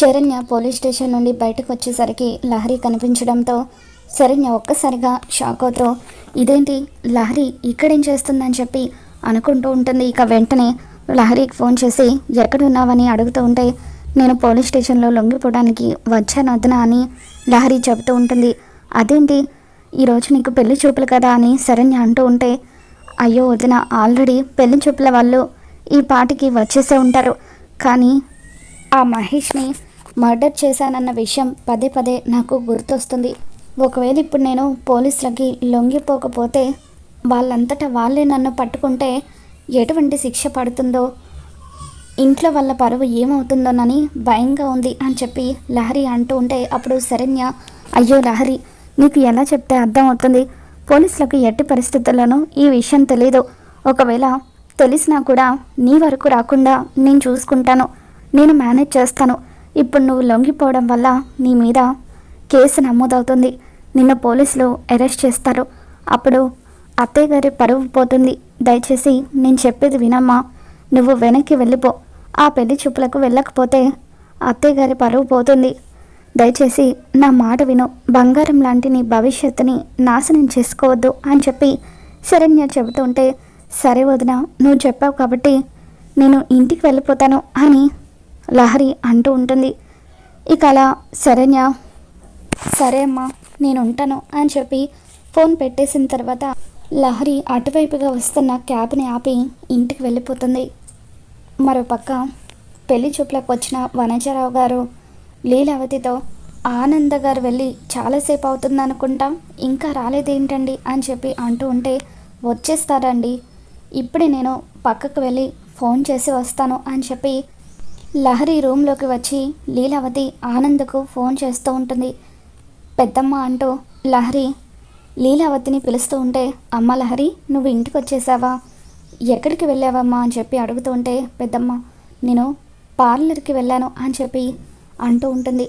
Saranya police station నుండి బయటకు వచ్చేసరికి లహరి కనిపించడంతో శరణ్య ఒక్కసారిగా షాక్ అవుతూ ఇదేంటి? లహరి ఇక్కడేం చేస్తుందని చెప్పి అనుకుంటూ ఉంటుంది. ఇక వెంటనే లహరికి ఫోన్ చేసి ఎక్కడున్నావని అడుగుతూ ఉంటే నేను పోలీస్ స్టేషన్లో లొంగిపోవడానికి వచ్చాను వదినా అని లహరి చెబుతూ ఉంటుంది. అదేంటి? ఈరోజు నీకు పెళ్ళి చూపులు కదా అని శరణ్య అంటూ ఉంటే అయ్యో వదిన ఆల్రెడీ పెళ్ళి చూపుల వాళ్ళు ఈ పాటికి వచ్చేసే ఉంటారు. కానీ ఆ మహేష్ని మర్డర్ చేశానన్న విషయం పదే పదే నాకు గుర్తొస్తుంది. ఒకవేళ ఇప్పుడు నేను పోలీసులకి లొంగిపోకపోతే వాళ్ళంతటా వాళ్ళే నన్ను పట్టుకుంటే ఎటువంటి శిక్ష పడుతుందో? ఇంట్లో వాళ్ళ పరువు ఏమవుతుందోనని భయంగా ఉంది అని చెప్పి లహరి అంటూ ఉంటే అప్పుడు శరణ్య అయ్యో లహరి నీకు ఎలా చెప్తే అర్థం అవుతుంది? పోలీసులకు ఎట్టి పరిస్థితుల్లోనూ ఈ విషయం తెలీదు. ఒకవేళ తెలిసినా కూడా నీ వరకు రాకుండా నేను చూసుకుంటాను. నేను మేనేజ్ చేస్తాను. ఇప్పుడు నువ్వు లొంగిపోవడం వల్ల నీ మీద కేసు నమోదవుతుంది. నిన్ను పోలీసులు అరెస్ట్ చేస్తారు. అప్పుడు అత్తయ్య గారి పరువు పోతుంది. దయచేసి నేను చెప్పేది వినమ్మా. నువ్వు వెనక్కి వెళ్ళిపో. ఆ పెళ్ళి చూపులకు వెళ్ళకపోతే అత్తయ్య గారి పరువు పోతుంది. దయచేసి నా మాట విను. బంగారం లాంటి నీ భవిష్యత్తుని నాశనం చేసుకోవద్దు అని చెప్పి శరణ్య చెబుతుంటే సరే వదిన నువ్వు చెప్పావు కాబట్టి నేను ఇంటికి వెళ్ళిపోతాను అని లహరి అంటూ ఉంటుంది. ఇక అలా శరణ్య సరే అమ్మా నేను ఉంటాను అని చెప్పి ఫోన్ పెట్టేసిన తర్వాత లహరి అటువైపుగా వస్తున్న క్యాబ్ని ఆపి ఇంటికి వెళ్ళిపోతుంది. మరోపక్క పెళ్ళి చూపులకు వచ్చిన వనజరావు గారు లీలావతితో ఆనంద గారు వెళ్ళి చాలాసేపు అవుతుంది అనుకుంటాం ఇంకా రాలేదేంటండి అని చెప్పి అంటూ ఉంటే వచ్చేస్తారండి. ఇప్పుడే నేను పక్కకు వెళ్ళి ఫోన్ చేసి వస్తాను అని చెప్పి లహరి రూమ్లోకి వచ్చి లీలావతి ఆనందకు ఫోన్ చేస్తూ ఉంటుంది. పెద్దమ్మ అంటూ లహరి లీలావతిని పిలుస్తూ ఉంటే అమ్మ లహరి నువ్వు ఇంటికి వచ్చేసావా? ఎక్కడికి వెళ్ళావమ్మా? అని చెప్పి అడుగుతూ ఉంటే పెద్దమ్మ నేను పార్లర్కి వెళ్ళాను అని చెప్పి అంటూ ఉంటుంది.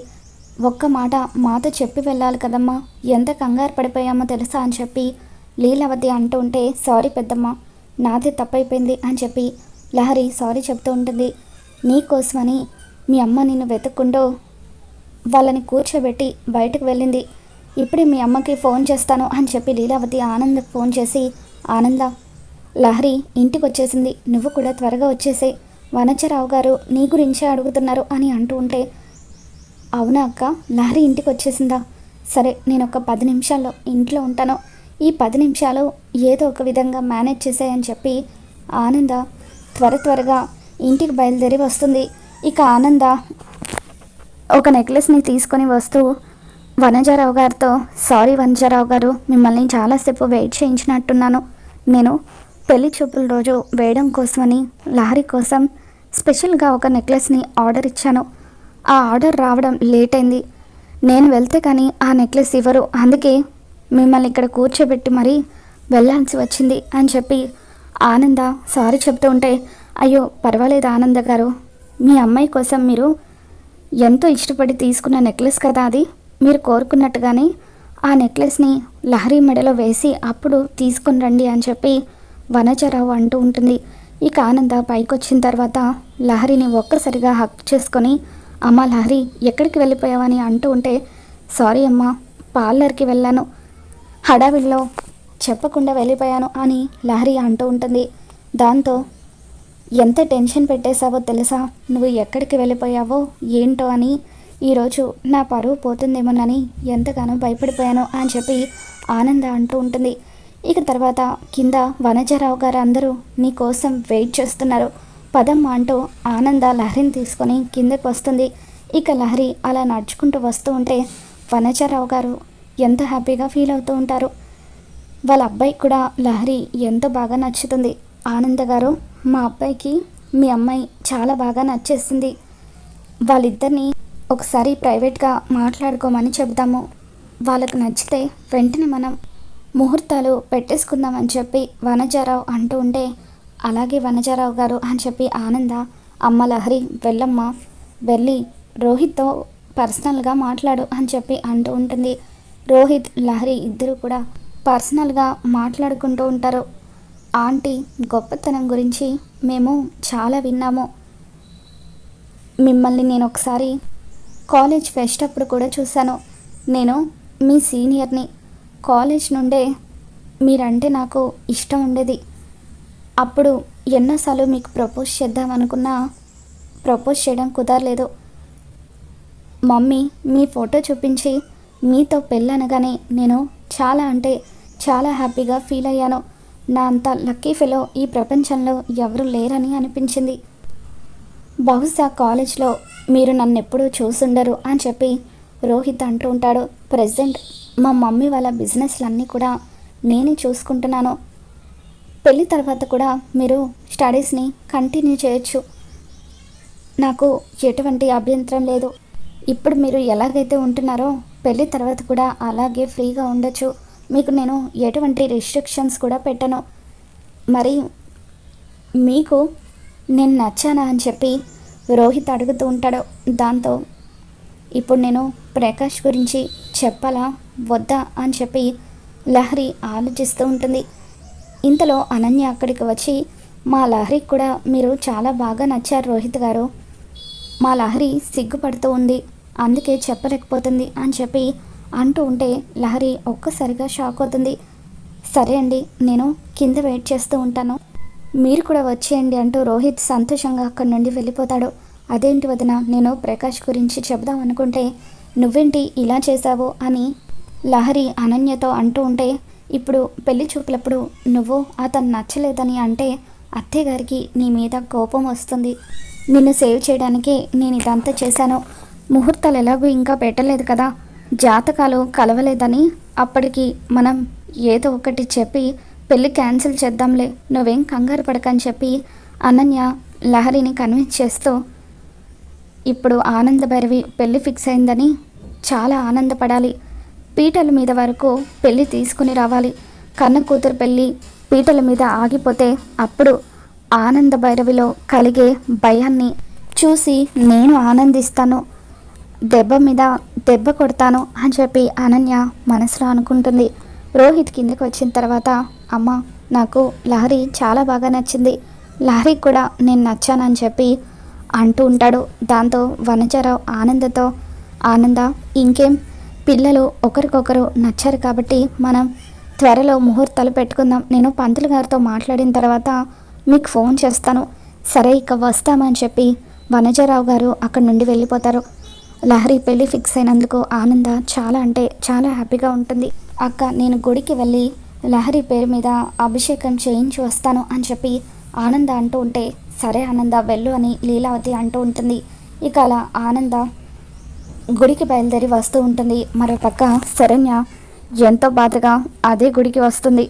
ఒక్క మాట మాతో చెప్పి వెళ్ళాలి కదమ్మా ఎంత కంగారు పడిపోయామో తెలుసా? అని చెప్పి లీలావతి అంటూ ఉంటే సారీ పెద్దమ్మ నాదే తప్పైపోయింది అని చెప్పి లహరి సారీ చెప్తూ ఉంటుంది. నీకోసమని మీ అమ్మ నిన్ను వెతుక్కుండో వాళ్ళని కూర్చోబెట్టి బయటకు వెళ్ళింది. ఇప్పుడే మీ అమ్మకి ఫోన్ చేస్తాను అని చెప్పి లీలావతి ఆనందకు ఫోన్ చేసి ఆనంద లహరి ఇంటికి వచ్చేసింది. నువ్వు కూడా త్వరగా వచ్చేసే. వనచరావు గారు నీ గురించే అడుగుతున్నారు అని అంటూ ఉంటే అవునా అక్క? లహరి ఇంటికి వచ్చేసిందా? సరే నేను ఒక పది నిమిషాల్లో ఇంట్లో ఉంటాను. ఈ పది నిమిషాలు ఏదో ఒక విధంగా మేనేజ్ చేసాయని చెప్పి ఆనంద త్వర త్వరగా ఇంటికి బయలుదేరి వస్తుంది. ఇక ఆనంద ఒక నెక్లెస్ని తీసుకొని వస్తూ వనజారావు గారితో సారీ వనజారావు గారు మిమ్మల్ని చాలాసేపు వెయిట్ చేయించినట్టున్నాను. నేను పెళ్ళి చూపుల రోజు వేయడం కోసమని లహరి కోసం స్పెషల్గా ఒక నెక్లెస్ని ఆర్డర్ ఇచ్చాను. ఆ ఆర్డర్ రావడం లేట్ అయింది. నేను వెళ్తే కానీ ఆ నెక్లెస్ ఇవ్వరు. అందుకే మిమ్మల్ని ఇక్కడ కూర్చోబెట్టి మరీ వెళ్ళాల్సి వచ్చింది అని చెప్పి ఆనంద సారీ చెప్తూ ఉంటే అయ్యో పర్వాలేదు ఆనంద గారు. మీ అమ్మాయి కోసం మీరు ఎంతో ఇష్టపడి తీసుకున్న నెక్లెస్ కదా అది? మీరు కోరుకున్నట్టుగానే ఆ నెక్లెస్ని లహరి మెడలో వేసి అప్పుడు తీసుకుని రండి అని చెప్పి వనజరావు అంటూ ఉంటుంది. ఇక ఆనంద పైకొచ్చిన తర్వాత లహరిని ఒక్కసారిగా హక్ చేసుకొని అమ్మ లహరి ఎక్కడికి వెళ్ళిపోయావని అంటూ ఉంటే సారీ అమ్మ పార్లర్కి వెళ్ళాను. హడావిల్లో చెప్పకుండా వెళ్ళిపోయాను అని లహరి అంటూ ఉంటుంది. దాంతో ఎంత టెన్షన్ పెట్టేశావో తెలుసా? నువ్వు ఎక్కడికి వెళ్ళిపోయావో ఏంటో అని. ఈరోజు నా పరువు పోతుందేమోనని ఎంతగానో భయపడిపోయాను అని చెప్పి ఆనంద అంటూ ఉంటుంది. ఇక తర్వాత కింద వనజరావు గారు అందరూ నీ కోసం వెయిట్ చేస్తున్నారు. పదమ్మ అంటూ ఆనంద లహరిని తీసుకొని కిందకి వస్తుంది. ఇక లహరి అలా నడుచుకుంటూ వస్తూ ఉంటే వనజరావు గారు ఎంత హ్యాపీగా ఫీల్ అవుతూ ఉంటారు. వాళ్ళ అబ్బాయికి కూడా లహరి ఎంత బాగా నచ్చుతుంది. ఆనంద గారు మా అబ్బాయికి మీ అమ్మాయి చాలా బాగా నచ్చేసింది. వాళ్ళిద్దరిని ఒకసారి ప్రైవేట్గా మాట్లాడుకోమని చెబుతాము. వాళ్ళకు నచ్చితే వెంటనే మనం ముహూర్తాలు పెట్టేసుకుందామని చెప్పి వనజారావు అంటూ ఉంటే అలాగే వనజారావు గారు అని చెప్పి ఆనంద అమ్మ లహరి వెళ్ళమ్మ వెళ్ళి రోహిత్తో పర్సనల్గా మాట్లాడు అని చెప్పి అంటూ ఉంటుంది. రోహిత్ లహరి ఇద్దరు కూడా పర్సనల్గా మాట్లాడుకుంటూ ఉంటారు. ఆంటీ గొప్పతనం గురించి మేము చాలా విన్నాము. మిమ్మల్ని నేను ఒకసారి కాలేజ్ ఫెస్ట్ అప్పుడు కూడా చూశాను. నేను మీ సీనియర్ని. కాలేజ్ నుండే మీరంటే నాకు ఇష్టం ఉండేది. అప్పుడు ఎన్నోసార్లు మీకు ప్రపోజ్ చేద్దాం అనుకున్నా ప్రపోజ్ చేయడం కుదరలేదు. మమ్మీ మీ ఫోటో చూపించి మీతో పెళ్ళనగానే నేను చాలా అంటే చాలా హ్యాపీగా ఫీల్ అయ్యాను. నా అంత లక్కీ ఫెలో ఈ ప్రపంచంలో ఎవరు లేరని అనిపించింది. బహుశా కాలేజ్లో మీరు నన్ను ఎప్పుడూ చూసుండరు అని చెప్పి రోహిత్ అంటూ ఉంటాడు. ప్రజెంట్ మా మమ్మీ వాళ్ళ బిజినెస్లన్నీ కూడా నేనే చూసుకుంటున్నాను. పెళ్ళి తర్వాత కూడా మీరు స్టడీస్ని కంటిన్యూ చేయొచ్చు. నాకు ఎటువంటి అభ్యంతరం లేదు. ఇప్పుడు మీరు ఎలాగైతే ఉంటున్నారో పెళ్ళి తర్వాత కూడా అలాగే ఫ్రీగా ఉండొచ్చు. మీకు నేను ఎటువంటి రిస్ట్రిక్షన్స్ కూడా పెట్టను. మరి మీకు నేను నచ్చానా అని చెప్పి రోహిత్ అడుగుతూ ఉంటాడు. దాంతో ఇప్పుడు నేను ప్రకాష్ గురించి చెప్పాలా? వద్దా? అని చెప్పి లహరి ఆలోచిస్తూ ఉంటుంది. ఇంతలో అనన్య అక్కడికి వచ్చి మా లహరికి కూడా మీరు చాలా బాగా నచ్చారు రోహిత్ గారు. మా లహరి సిగ్గుపడుతూ ఉంది. అందుకే చెప్పలేకపోతుంది అని చెప్పి అంటూ ఉంటే లహరి ఒక్కసారిగా షాక్ అవుతుంది. సరే అండి నేను కింద వెయిట్ చేస్తూ ఉంటాను. మీరు కూడా వచ్చేయండి అంటూ రోహిత్ సంతోషంగా అక్కడి నుండి వెళ్ళిపోతాడు. అదేంటి వదిన నేను ప్రకాష్ గురించి చెబుదాం అనుకుంటే నువ్వేంటి ఇలా చేశావు అని లహరి అనన్యతో అంటూ ఉంటే ఇప్పుడు పెళ్ళి చూపులప్పుడు నువ్వు అతను నచ్చలేదని అంటే అత్తయ్య గారికి నీ మీద కోపం వస్తుంది. నిన్ను సేవ్ చేయడానికే నేను ఇదంతా చేశాను. ముహూర్తాలు ఎలాగో ఇంకా పెట్టలేదు కదా. జాతకాలు కలవలేదని అప్పటికి మనం ఏదో ఒకటి చెప్పి పెళ్ళి క్యాన్సిల్ చేద్దాంలే నువ్వేం కంగారు పడకని చెప్పి అనన్య లహరిని కన్విన్స్ చేస్తూ ఇప్పుడు ఆనంద భైరవి పెళ్ళి ఫిక్స్ అయిందని చాలా ఆనందపడాలి. పీటల మీద వరకు పెళ్ళి తీసుకుని రావాలి. కన్న కూతురు పెళ్ళి పీటల మీద ఆగిపోతే అప్పుడు ఆనంద భైరవిలో కలిగే భయాన్ని చూసి నేను ఆనందిస్తాను. దెబ్బ మీద దెబ్బ కొడతాను అని చెప్పి అనన్య మనసులో అనుకుంటుంది. రోహిత్ కిందకి వచ్చిన తర్వాత అమ్మ నాకు లహరి చాలా బాగా నచ్చింది. లహరి కూడా నేను నచ్చానని చెప్పి అంటూ ఉంటాడు. దాంతో వనజరావు ఆనందతో ఆనంద ఇంకేం? పిల్లలు ఒకరికొకరు నచ్చారు కాబట్టి మనం త్వరలో ముహూర్తాలు పెట్టుకుందాం. నేను పంతులు గారితో మాట్లాడిన తర్వాత మీకు ఫోన్ చేస్తాను. సరే ఇక వస్తామని చెప్పి వనజరావు గారు అక్కడి నుండి వెళ్ళిపోతారు. లహరి పెళ్ళి ఫిక్స్ అయినందుకు ఆనంద చాలా అంటే చాలా హ్యాపీగా ఉంటుంది. అక్క నేను గుడికి వెళ్ళి లహరి పేరు మీద అభిషేకం చేయించి వస్తాను అని చెప్పి ఆనంద అంటూ ఉంటే సరే ఆనంద వెళ్ళు అని లీలావతి అంటూ ఉంటుంది. ఇక అలా ఆనంద గుడికి బయలుదేరి వస్తూ ఉంటుంది. మరో పక్క శరణ్య ఎంతో బాధగా అదే గుడికి వస్తుంది.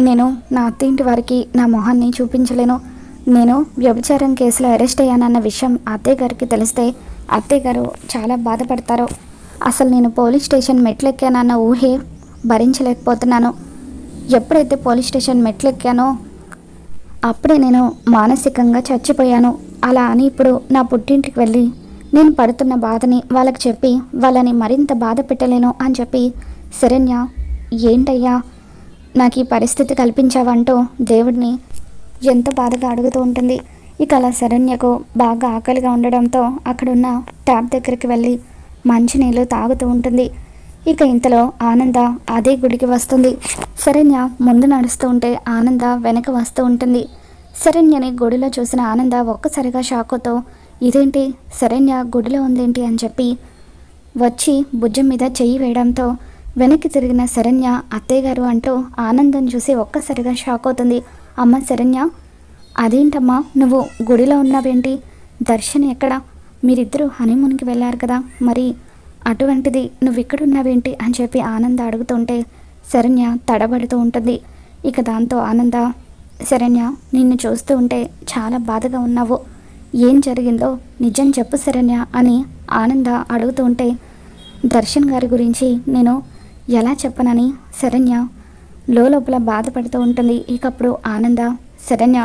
నేను నా అత్తింటి వారికి నా మొహాన్ని చూపించలేను. నేను వ్యభిచారం కేసులో అరెస్ట్ అయ్యానన్న విషయం అత్తయ్య గారికి తెలిస్తే అత్తయ్య గారు చాలా బాధపడతారు. అసలు నేను పోలీస్ స్టేషన్ మెట్లెక్కానన్న ఊహే భరించలేకపోతున్నాను. ఎప్పుడైతే పోలీస్ స్టేషన్ మెట్లెక్కానో అప్పుడే నేను మానసికంగా చచ్చిపోయాను. అలా అని ఇప్పుడు నా పుట్టింటికి వెళ్ళి నేను పడుతున్న బాధని వాళ్ళకి చెప్పి వాళ్ళని మరింత బాధ పెట్టలేను అని చెప్పి శరణ్య ఏంటయ్యా నాకు ఈ పరిస్థితి కల్పించావంటూ దేవుడిని ఎంతో బాధగా అడుగుతూ ఉంటుంది. ఇక అలా శరణ్యకు బాగా ఆకలిగా ఉండడంతో అక్కడున్న ట్యాప్ దగ్గరికి వెళ్ళి మంచినీళ్ళు తాగుతూ ఉంటుంది. ఇక ఇంతలో ఆనంద అదే గుడికి వస్తుంది. శరణ్య ముందు నడుస్తూ ఉంటే ఆనంద వెనక వస్తూ ఉంటుంది. శరణ్యని గుడిలో చూసిన ఆనంద ఒక్కసారిగా షాకుతో ఇదేంటి? శరణ్య గుడిలో ఉందేంటి? అని చెప్పి వచ్చి భుజం మీద చెయ్యి వేయడంతో వెనక్కి తిరిగిన శరణ్య అత్తయ్య గారు అంటూ ఆనందం చూసి ఒక్కసారిగా షాక్ అవుతుంది అమ్మ శరణ్య అదేంటమ్మా? నువ్వు గుడిలో ఉన్నావేంటి? దర్శన్ ఎక్కడ? మీరిద్దరూ హనీమూన్కి వెళ్ళారు కదా. మరి అటువంటిది నువ్వు ఇక్కడ ఉన్నావేంటి అని చెప్పి ఆనంద అడుగుతుంటే శరణ్య తడబడుతూ ఉంటుంది. ఇక దాంతో ఆనంద శరణ్య నిన్ను చూస్తూ ఉంటే చాలా బాధగా ఉన్నావు. ఏం జరిగిందో నిజం చెప్పు శరణ్య అని ఆనంద అడుగుతూ ఉంటే దర్శన్ గారి గురించి నేను ఎలా చెప్పనని శరణ్య లోపల బాధపడుతూ ఉంటుంది. ఇకప్పుడు ఆనంద శరణ్య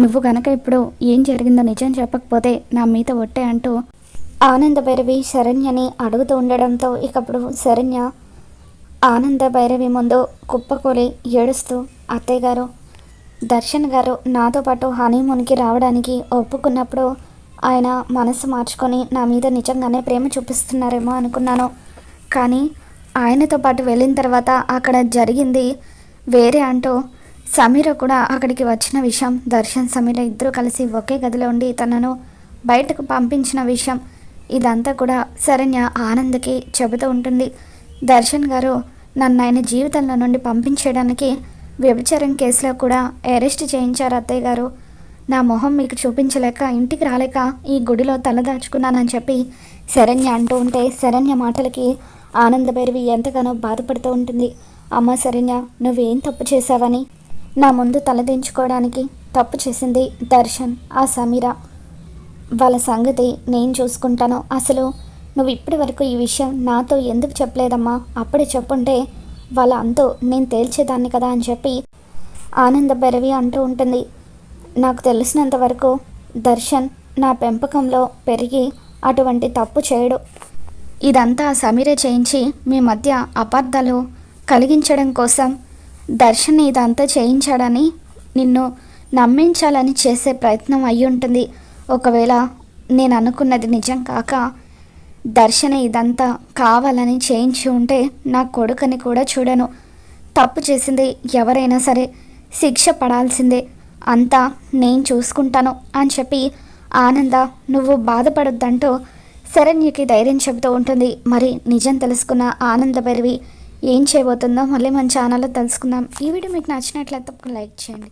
నువ్వు గనక ఇప్పుడు ఏం జరిగిందో నిజం చెప్పకపోతే నా మీద ఒట్టే అంటూ ఆనంద భైరవి శరణ్యని అడుగుతూ ఉండడంతో ఇకప్పుడు శరణ్య ఆనంద భైరవి ముందు కుప్పకూలి ఏడుస్తూ అత్తయ్య గారు దర్శన్ గారు నాతో పాటు హనీమూన్కి రావడానికి ఒప్పుకున్నప్పుడు ఆయన మనసు మార్చుకొని నా మీద నిజంగానే ప్రేమ చూపిస్తున్నారేమో అనుకున్నాను. కానీ ఆయనతో పాటు వెళ్ళిన తర్వాత అక్కడ జరిగింది వేరే అంటూ సమీర కూడా అక్కడికి వచ్చిన విషయం. దర్శన్ సమీర ఇద్దరు కలిసి ఒకే గదిలో ఉండి తనను బయటకు పంపించిన విషయం. ఇదంతా కూడా శరణ్య ఆనంద్కి చెబుతూ ఉంటుంది. దర్శన్ గారు నన్ను ఆయన జీవితంలో నుండి పంపించేయడానికి వ్యభిచారం కేసులో కూడా అరెస్ట్ చేయించారు అత్తయ్య గారు. నా మొహం మీకు చూపించలేక ఇంటికి రాలేక ఈ గుడిలో తలదాచుకున్నానని చెప్పి శరణ్య అంటూ ఉంటే శరణ్య మాటలకి ఆనందభైరవి ఎంతగానో బాధపడుతూ ఉంటుంది. అమ్మ శరణ్య నువ్వేం తప్పు చేశావని నా ముందు తలదించుకోవడానికి తప్పు చేసింది దర్శన్ ఆ సమీర. వాళ్ళ సంగతి నేను చూసుకుంటాను. అసలు నువ్వు ఇప్పటి వరకు ఈ విషయం నాతో ఎందుకు చెప్పలేదమ్మా? అప్పుడే చెప్పుంటే వాళ్ళ అంతో నేను తేల్చేదాన్ని కదా అని చెప్పి ఆనంద భైరవి అంటూ ఉంటుంది. నాకు తెలిసినంత వరకు దర్శన్ నా పెంపకంలో పెరిగి అటువంటి తప్పు చేయడు. ఇదంతా సమీరే చేయించి మీ మధ్య అపార్థాలు కలిగించడం కోసం దర్శన్ ఇదంతా చేయించాడని నిన్ను నమ్మించాలని చేసే ప్రయత్నం అయి ఉంటుంది ఒకవేళ నేను అనుకున్నది నిజం కాక దర్శన ఇదంతా కావాలని చేయించి ఉంటే నా కొడుకని కూడా చూడను. తప్పు చేసింది ఎవరైనా సరే శిక్ష పడాల్సిందే. అంతా నేను చూసుకుంటాను అని చెప్పి ఆనంద నువ్వు బాధపడొద్దంటూ శరణ్యకి ధైర్యం చెబుతూ ఉంటుంది. మరి నిజం తెలుసుకున్న ఆనంద భైరవి ఏం చేయబోతుందో మళ్ళీ మన ఛానల్లో తెలుసుకుందాం. ఈ వీడియో మీకు నచ్చినట్లయితే లైక్ చేయండి.